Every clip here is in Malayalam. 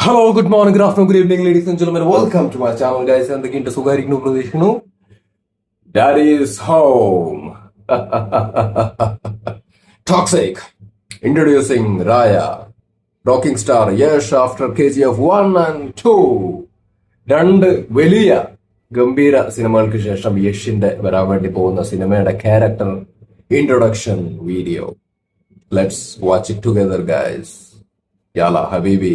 Hello good morning good afternoon good evening ladies and gentlemen welcome to my channel guys എന്തൊക്കെയുണ്ട് സുഖായിരിക്കുന്നു പ്രതീക്ഷിക്കുന്നു? That is home toxic introducing Raya rocking star Yash after K G F one and two രണ്ട് വലിയ ഗംഭീര സിനിമകൾക്ക് ശേഷം യഷിന്റെ വരാൻ വേണ്ടി പോകുന്ന സിനിമയുടെ character introduction video let's watch it together guys Yala ഹബീബി.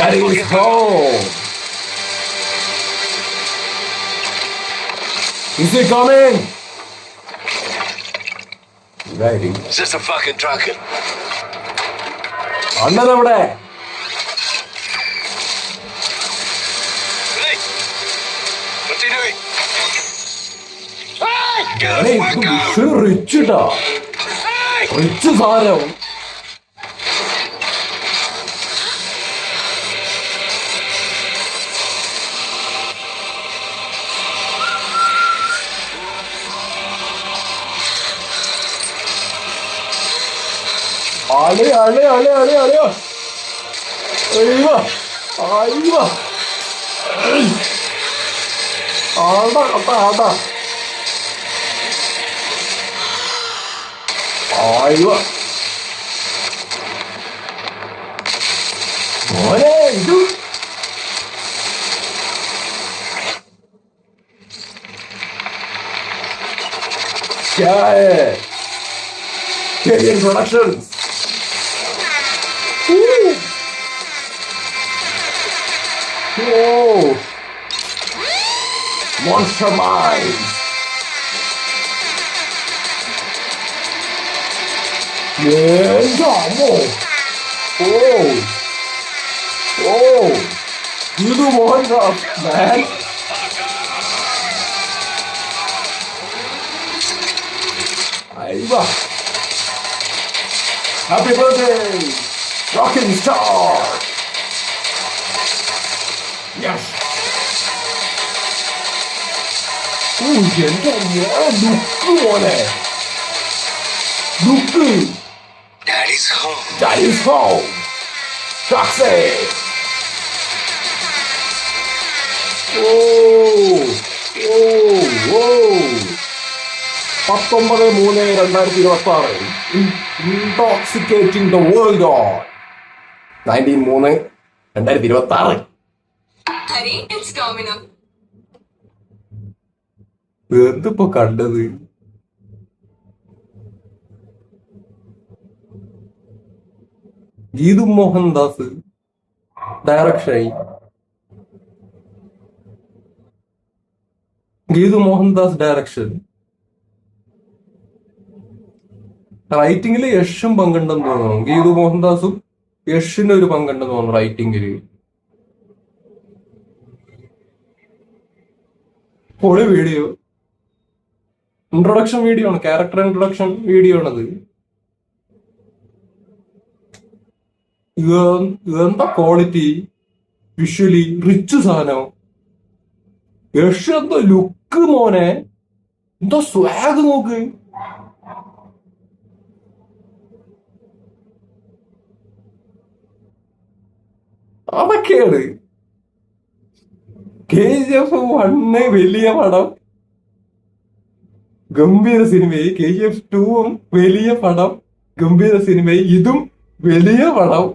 Is home. Is it coming? Ready. Is this a fucking dragon? അണ്ണനവിടെ Hey! What's he doing? Arıyor, arıyor, arıyor, arıyor, arıyor. Eyvah. Eyvah. Aldak, aldak, aldak. Eyvah. Oley, dur. Yeah. Canadian Productions. Ooh. Whoa! Monster Mines! Yes, oh. Whoa! Whoa! You do one up, man! Aiba! Happy birthday! Birthday rocking star yes ഓ എൻ്റെ ലുക്ക് മോനെ look Daddy's home. That is home. Taxi. Oh, oh, oh. പത്തൊമ്പത് മൂന്ന് രണ്ടായിരത്തി ഇരുപത്തി ആറ് intoxicating the world on nineteen മൂന്ന് രണ്ടായിരത്തി ഇരുപത്തി ആറ് എന്തിപ്പോ കണ്ടത്? ഗീതു മോഹൻദാസ് ഡയറക്ഷനായി ഗീതു മോഹൻദാസ് ഡയറക്ഷൻ റൈറ്റിംഗിൽ യഷും പങ്കുണ്ടെന്ന് തോന്നുന്നു. ഗീതു മോഹൻദാസും യഷിന് ഒരു പങ്കുണ്ടെന്ന് തോന്നുന്നു റൈറ്റിംഗിൽ പൊളി വീഡിയോ ഇൻട്രൊഡക്ഷൻ വീഡിയോ ആണ്. ക്യാരക്ടർ ഇൻട്രൊഡക്ഷൻ വീഡിയോ ആണത്. ഇതെന്താ ക്വാളിറ്റി വിഷ്വലി റിച്ച് സാധനം. യഷ് എന്തോ ലുക്ക് മോനെ. എന്തോ സ്വാഗ് നോക്ക്. അതൊക്കെയാണ്. കെ ജി എഫ് വണ്ണ് വലിയ പടം. ഗംഭീര സിനിമയായി. കെ ജി എഫ് ടൂവും വലിയ പടം. ഗംഭീര സിനിമയായി. ഇതും വലിയ പടം.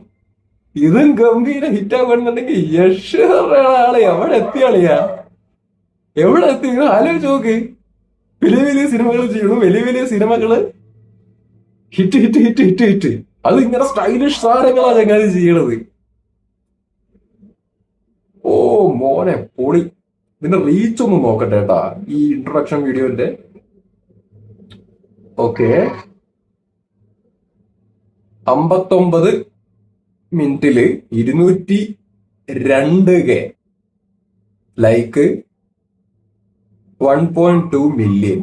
ഇതും ഗംഭീര ഹിറ്റ് ആകുന്നുണ്ടെങ്കിൽ യഷ് ആളെ എവിടെ എത്തിയാളിയാ? എവിടെ എത്തി? ആലോചിച്ച് നോക്ക്. വലിയ വലിയ സിനിമകൾ ചെയ്യണു വലിയ വലിയ സിനിമകൾ hit hit hit hit hit. അത് ഇങ്ങനെ സ്റ്റൈലിഷ് സാധനങ്ങളാണ് എങ്ങനെ ചെയ്യണത്. മോനെ പൊളി. ഇതിന്റെ റീച്ച് ഒന്ന് നോക്കട്ടെ കേട്ടാ ഈ ഇൻട്രൊഡക്ഷൻ വീഡിയോന്റെ ഓക്കെ അമ്പത്തൊമ്പത് മിനിറ്റിൽ ഇരുന്നൂറ്റി രണ്ട് K. Like one point two million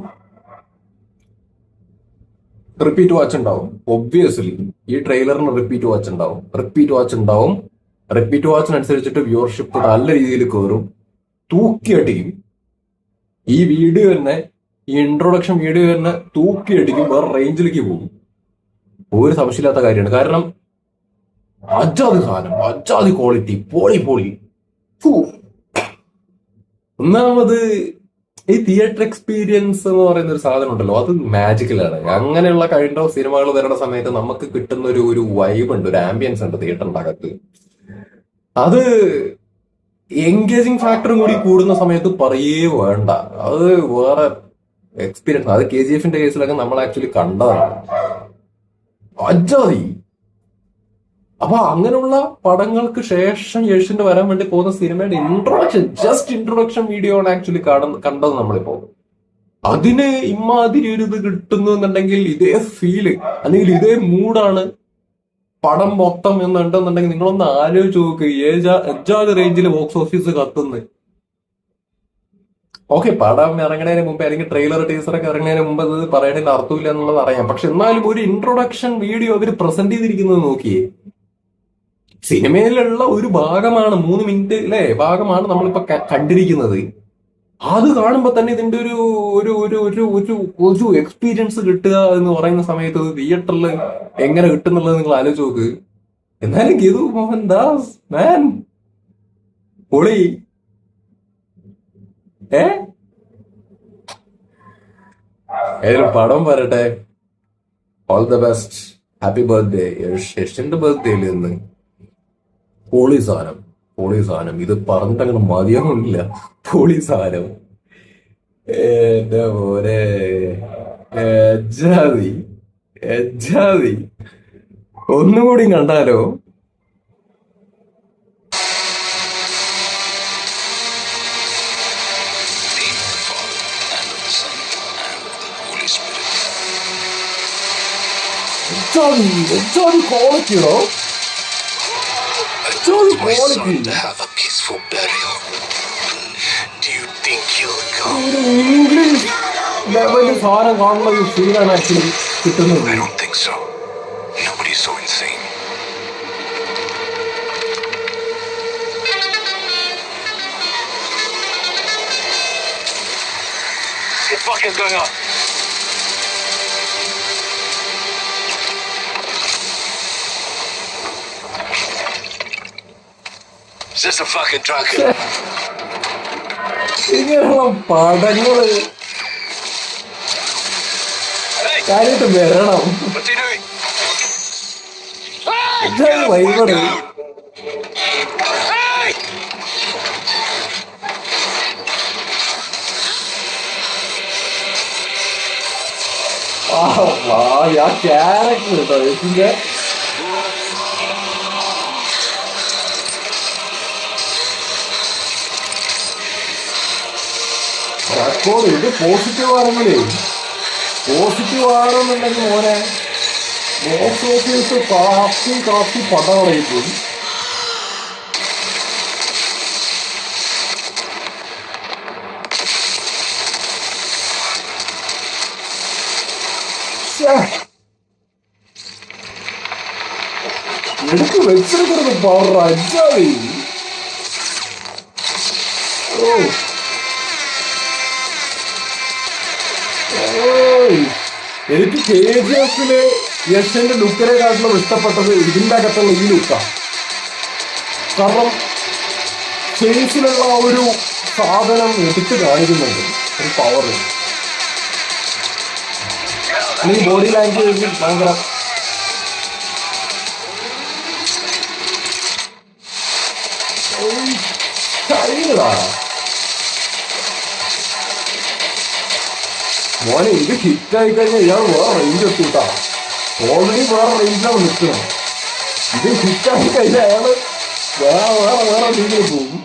repeat watch ഉണ്ടാവും. ഒബ്വിയസ്ലി ഈ ട്രെയിലറിന് റിപ്പീറ്റ് വാച്ച് ഉണ്ടാവും. റിപ്പീറ്റ് വാച്ച് ഉണ്ടാവും. റിപ്പീറ്റ് വാച്ചിനനുസരിച്ചിട്ട് വ്യൂവർഷിപ്പ് നല്ല രീതിയിൽ കയറും തൂക്കിയടിക്കും ഈ വീഡിയോ തന്നെ ഈ ഇൻട്രൊഡക്ഷൻ വീഡിയോ തന്നെ തൂക്കിയടിക്കും വേറെ റേഞ്ചിലേക്ക് പോകും. ഒരു സംശയമില്ലാത്ത കാര്യമാണ്. കാരണം അജാതി സാധനം അജാതി ക്വാളിറ്റി പോളി പോളി. ഒന്നാമത് ഈ തിയേറ്റർ എക്സ്പീരിയൻസ് എന്ന് പറയുന്ന ഒരു സാധനം ഉണ്ടല്ലോ അത് മാജിക്കലാണ് അങ്ങനെയുള്ള കൈൻഡ് ഓഫ് സിനിമകൾ വരുന്ന സമയത്ത് നമുക്ക് കിട്ടുന്ന ഒരു ഒരു വൈബ് ഉണ്ട് ഒരു ആംബിയൻസ് ഉണ്ട് തിയേറ്ററിന്റെ അകത്ത്. അത് എൻഗേജിങ് ഫാക്ടറും കൂടി കൂടുന്ന സമയത്ത് പറയേ വേണ്ട. അത് വേറെ എക്സ്പീരിയൻസ് അത് കെ ജി എഫിന്റെ കേസിലൊക്കെ നമ്മൾ ആക്ച്വലി കണ്ടതാണ്. അജാതി അപ്പൊ അങ്ങനെയുള്ള പടങ്ങൾക്ക് ശേഷം യേശുവിന്റെ വരാൻ വേണ്ടി പോകുന്ന സിനിമയുടെ ഇൻട്രൊഡക്ഷൻ ജസ്റ്റ് ഇൻട്രൊഡക്ഷൻ വീഡിയോ ആണ് ആക്ച്വലി കണ്ടത് നമ്മളിപ്പോ. അതിന് ഇമാതിരി ഒരു ഇത് കിട്ടുന്നു എന്നുണ്ടെങ്കിൽ ഇതേ ഫീൽ അല്ലെങ്കിൽ ഇതേ മൂഡാണ് പടം മൊത്തം എന്നുണ്ടെന്നുണ്ടെങ്കിൽ നിങ്ങളൊന്ന് ആലോചിച്ച് നോക്ക്. ഏജാ റേഞ്ചിൽ ബോക്സ് ഓഫീസ് കത്തുന്നത് ഓക്കെ പടം ഇറങ്ങുന്നതിന് മുമ്പ് അല്ലെങ്കിൽ ട്രെയിലർ ടീസറൊക്കെ ഇറങ്ങുന്നതിന് മുമ്പ് അത് പറയണതിൽ അർത്ഥമില്ല എന്നുള്ളത് അറിയാം. പക്ഷെ എന്നാലും ഒരു ഇൻട്രൊഡക്ഷൻ വീഡിയോ അവർ പ്രസന്റ് ചെയ്തിരിക്കുന്നത് നോക്കിയേ. സിനിമയിലുള്ള ഒരു ഭാഗമാണ് മൂന്ന് മിനിറ്റ് അല്ലേ ഭാഗമാണ് നമ്മളിപ്പോ കണ്ടിരിക്കുന്നത്. അത് കാണുമ്പോ തന്നെ ഇതിന്റെ ഒരു ഒരു ഒരു ഒരു ഒരു ഒരു എക്സ്പീരിയൻസ് കിട്ടുക എന്ന് പറയുന്ന സമയത്ത് തിയേറ്ററിൽ എങ്ങനെ കിട്ടുന്നുള്ളത് നിങ്ങൾ ആലോചിച്ച് നോക്ക്. എന്നാലും ഗീതു മോഹൻ ദാസ് മാൻ പൊളി. ഏ? ഏതൊരു പടം വരട്ടെ. All the best happy birthday യശിന്റെ ബർത്ത്ഡേയിൽ നിന്ന് പൊളി സാധനം പോളി സാധനം. ഇത് പറഞ്ഞിട്ട് അങ്ങനെ മതിയാവുന്നില്ല. പോളി സാധനം. എന്റെ ഒന്നുകൂടി കണ്ടാലോ? name of the Father, son quality to have a peaceful burial. Do you think he'll come? ഒരു ഇംഗ്ലീഷ് ലെവലിൽ സാധനം കാണുന്ന ഒരു ഫീലാണ് ആക്ച്വലി കിട്ടുന്നത് I don't think so. Nobody's so insane. What the fuck is going on? Is just a fucking truck? ഇങ്ങനെയുള്ള പടങ്ങൾ കാര്യമായിട്ട് വരണം? ഇതാണ് Hey! ആ ക്യാരക്ടർ കേട്ടോ യേശുവിന്റെ റെക്കോർഡ് ഇത് പോസിറ്റീവ് ആണെങ്കിലേ പോസിറ്റീവ് ആണെന്നുണ്ടെങ്കിൽ മോനെ ബോക്സ് ഓഫീസ് കാപ്പി കാപ്പി പടം അറിയിക്കും എടുത്ത് വെച്ചിരിക്കുന്നത് പവർ അഞ്ചാതി ഓ. എനിക്ക് കെ ജി എഫിൽ യശന്റെ ലുക്കിനെക്കാട്ടിലും ഇഷ്ടപ്പെട്ടത് ഇതിന്റെ അകത്തുള്ള ഈ ലുക്കാണ് കാരണം ഫേസിലുള്ള ആ ഒരു സാധനം എടുത്ത് കാണിക്കുന്നുണ്ട്. ഒരു പവർ അല്ലെങ്കിൽ ബോഡി ലാംഗ്വേജ് ഭയങ്കര ഏയ്, മോനെ ഇത് ഹിറ്റായി കഴിഞ്ഞാൽ ഇയാൾ വേറെ റേഞ്ച് എത്തിട്ടാ ഓൾറെഡി വേറെ റേഞ്ചിലാണ് നിൽക്കുന്നത് ഇത് ഹിറ്റായി കഴിഞ്ഞാൽ അയാൾ വേറെ വേറെ വേറെ രീതിയിൽ പോകും.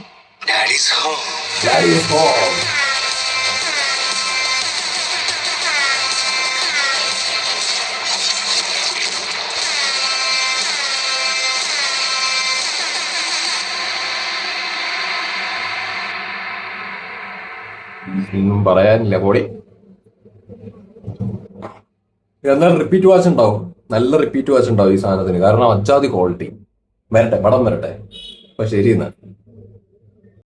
ഒന്നും പറയാനില്ല കോടി എന്നാൽ റിപ്പീറ്റ് വാച്ച് ഉണ്ടാവും. നല്ല റിപ്പീറ്റ് വാച്ച് ഉണ്ടാവും ഈ സാധനത്തിന്. കാരണം അച്ചാതി ക്വാളിറ്റി വരട്ടെ പടം വരട്ടെ. അപ്പൊ ശരി എന്നാ